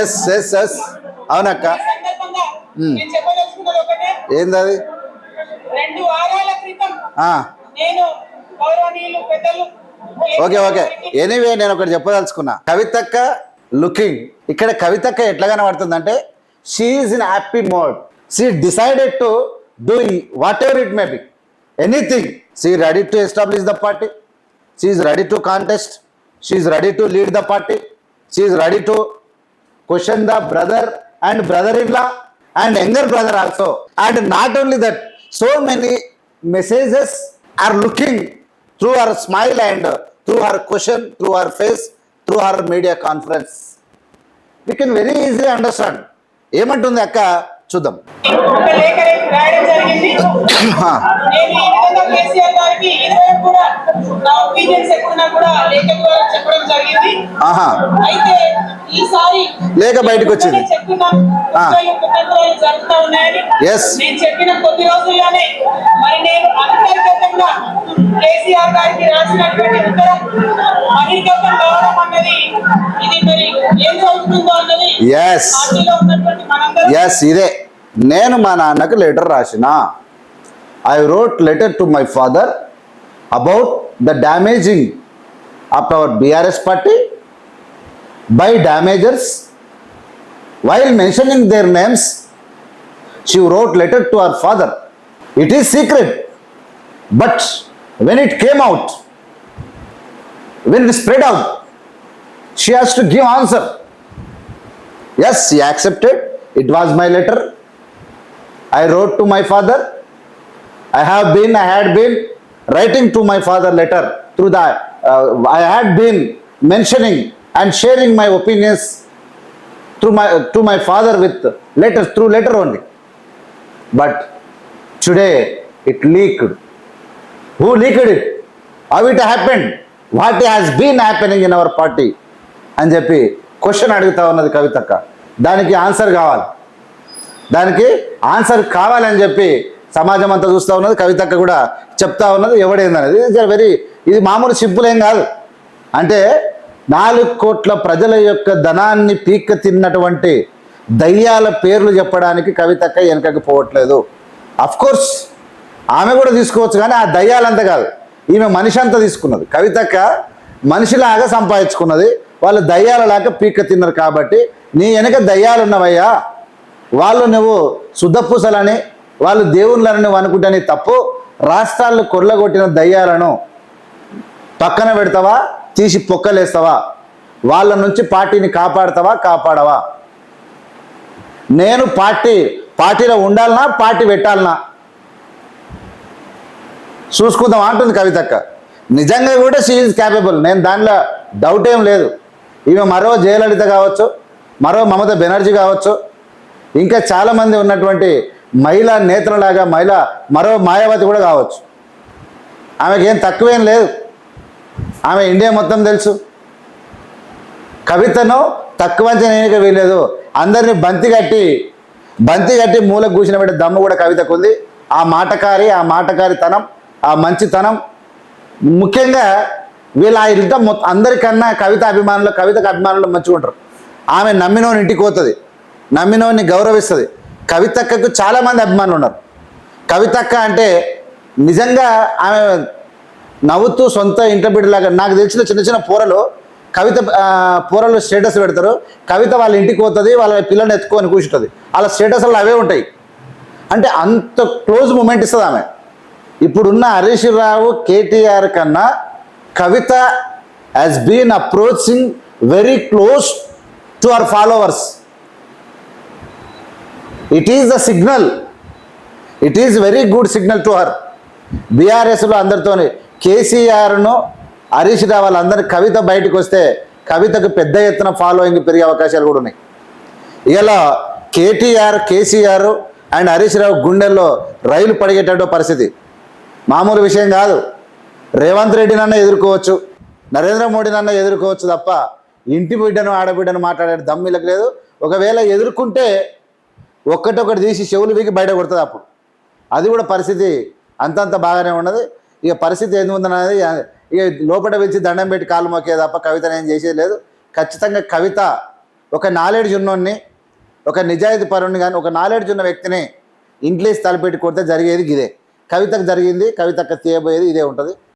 Yes yes yes అవునక్క. రెండు వారాల క్రితం నేను గౌరవనీయులు పెద్దలు ఓకే ఓకే. ఎనీవే నేను ఒకటి చెప్పదలుచుకున్నా. కవితక్క లుకింగ్ ఇక్కడ కవితక్క ఎట్లా కనబడుతుందంటే she's in happy mode she decided to do whatever it may be anything she ready to establish the party she's ready to contest she's ready to lead the party she's ready to question the brother and brother in law and younger brother also and not only that so many messages are looking through our smile and through our question through our face through our media conference we can very easy understand ఏమంటుంది అక్క? చూద్దాం. రాయడం జరిగింది. నేను ఈ విధంగా కేసీఆర్ గారికి కూడా నా ఒపీనియన్స్ కూడా లేఖ ద్వారా చెప్పడం జరిగింది అయితే ఈసారి లేఖ బయటకు వచ్చింది. జరుగుతూ ఉన్నాయని. నేను చెప్పిన కొద్ది రోజుల్లోనే మరి నేను అంతర్గతంగా కేసీఆర్ గారికి రాసినటువంటి ఉత్తరం బహిర్గతం కావడం అన్నది ఇది మరి ఏం జరుగుతుందో అన్నది పార్టీలో ఉన్నటువంటి మనందరం ఇదే నేను మా నాన్నకు లెటర్ రాసిన. I wrote letter to my father about the damaging of our BRS party by damagers while mentioning their names she wrote letter to our father it is secret but when it came out when it spread out she has to give answer Yes, he accepted. It was my I wrote to my father I have been I had been writing to my father letter through the I had been mentioning and sharing my opinions through my to my father with letter through letter only but today it leaked who leaked it how it happened what has been happening in our party అని చెప్పి question అడుగుతా ఉన్నది కవితక్క. దానికి answer కావాలి. దానికి answer కావాలని చెప్పి సమాజం అంతా చూస్తూ ఉన్నది కవితక్క కూడా చెప్తా ఉన్నది ఎవడేందనేది. ఇది వెరీ ఇది మామూలు సింపుల్ ఏం కాదు. అంటే నాలుగు కోట్ల ప్రజల యొక్క ధనాన్ని పీక్క తిన్నటువంటి దయ్యాల పేర్లు చెప్పడానికి కవితక్క వెనకకి పోవట్లేదు. అఫ్ కోర్స్ ఆమె కూడా తీసుకోవచ్చు కానీ ఆ దయ్యాలంతా కాదు. ఈమె మనిషి అంతా తీసుకున్నది. కవితక్క మనిషిలాగా సంపాదించుకున్నది. వాళ్ళు దయ్యాలలాగా పీక్క తిన్నారు కాబట్టి నీ వెనక దయ్యాలు ఉన్నవయ్యా వాళ్ళు నువ్వు శుద్ధపూసలని వాళ్ళు దేవుళ్ళని నువ్వు అనుకుంటే తప్పు. రాష్ట్రాల్లో కొల్లగొట్టిన దయ్యాలను పక్కన పెడతావా? తీసి పొక్కలేస్తావా? వాళ్ళ నుంచి పార్టీని కాపాడతావా? కాపాడవా? నేను పార్టీ పార్టీలో ఉండాలనా? పార్టీ పెట్టాలనా? చూసుకుందాం అంటుంది కవితక్క. నిజంగా కూడా షీఈ్ క్యాపబుల్ నేను దానిలో డౌట్ ఏం లేదు. ఈమె మరో జయలలిత కావచ్చు మరో మమత బెనర్జీ కావచ్చు ఇంకా చాలామంది ఉన్నటువంటి మహిళా నేతలలాగా మహిళ మరో మాయావతి కూడా కావచ్చు. ఆమెకి ఏం తక్కువేం లేదు. ఆమె ఇండియా మొత్తం తెలుసు. కవితను తక్కువ అంచనా వీలేదు అందరినీ బంతి కట్టి బంతి కట్టి మూలకు కూర్చుని పెట్టే దమ్ము కూడా కవితకు ఉంది ఆ మాటకారి ఆ మాటకారితనం ఆ మంచితనం. ముఖ్యంగా వీళ్ళ ఆ ఇంట అందరికన్నా కవిత అభిమానులు కవితకు అభిమానులు మంచిగా ఆమె నమ్మినోని ఇంటికి పోతుంది. నమ్మినోని గౌరవిస్తుంది. కవితక్కకు చాలామంది అభిమానులు ఉన్నారు కవితక్క అంటే నిజంగా ఆమె నవ్వుతూ సొంత ఇంట్లో బిడ్డలాగా నాకు తెలిసిన చిన్న చిన్న పూరలు కవిత పూరలు స్టేటస్ పెడతారు. కవిత వాళ్ళ ఇంటికి పోతుంది వాళ్ళ పిల్లల్ని ఎత్తుకొని కూర్చుంటుంది. వాళ్ళ స్టేటస్లు అవే ఉంటాయి. అంటే అంత క్లోజ్ మూమెంట్ ఇస్తుంది ఆమె. ఇప్పుడున్న హరీష్ రావు కేటీఆర్ కన్నా Kavitha has been approaching very close to our followers it is the signal it is very good signal to her బీఆర్ఎస్లో అందరితోని కేసీఆర్ను హరీష్ రావు వాళ్ళందరి కవిత బయటకు వస్తే కవితకు పెద్ద ఎత్తున ఫాలోయింగ్ పెరిగే అవకాశాలు కూడా ఉన్నాయి. ఇలా కేటీఆర్ కేసీఆర్ అండ్ హరీష్ రావు గుండెల్లో రైలు పడిగేటట్టు పరిస్థితి. మామూలు విషయం కాదు. రేవంత్ రెడ్డినన్నా ఎదుర్కోవచ్చు. నరేంద్ర మోడీనన్నా ఎదుర్కోవచ్చు తప్ప ఇంటి బిడ్డను ఆడబిడ్డను మాట్లాడే దమ్మిలకు లేదు. ఒకవేళ ఎదుర్కొంటే ఒక్కటొక్కటి తీసి చెవులు వీకి బయట కొడుతుంది అప్పుడు. అది కూడా పరిస్థితి అంతంత బాగానే ఉన్నది. ఇక పరిస్థితి ఏంది అనేది ఇక లోపల పిలిచి దండం పెట్టి కాలు మొక్కే తప్ప కవిత నేను చేసేది లేదు. ఖచ్చితంగా కవిత ఒక నాలెడ్జ్ ఉన్నోడిని ఒక నిజాయితీ పరుణ్ణి కానీ ఒక నాలెడ్జ్ ఉన్న వ్యక్తిని ఇంగ్లీష్ తలపెట్టి కొడితే జరిగేది ఇదే. కవితకు జరిగింది కవితకు తీయబోయేది ఇదే ఉంటుంది.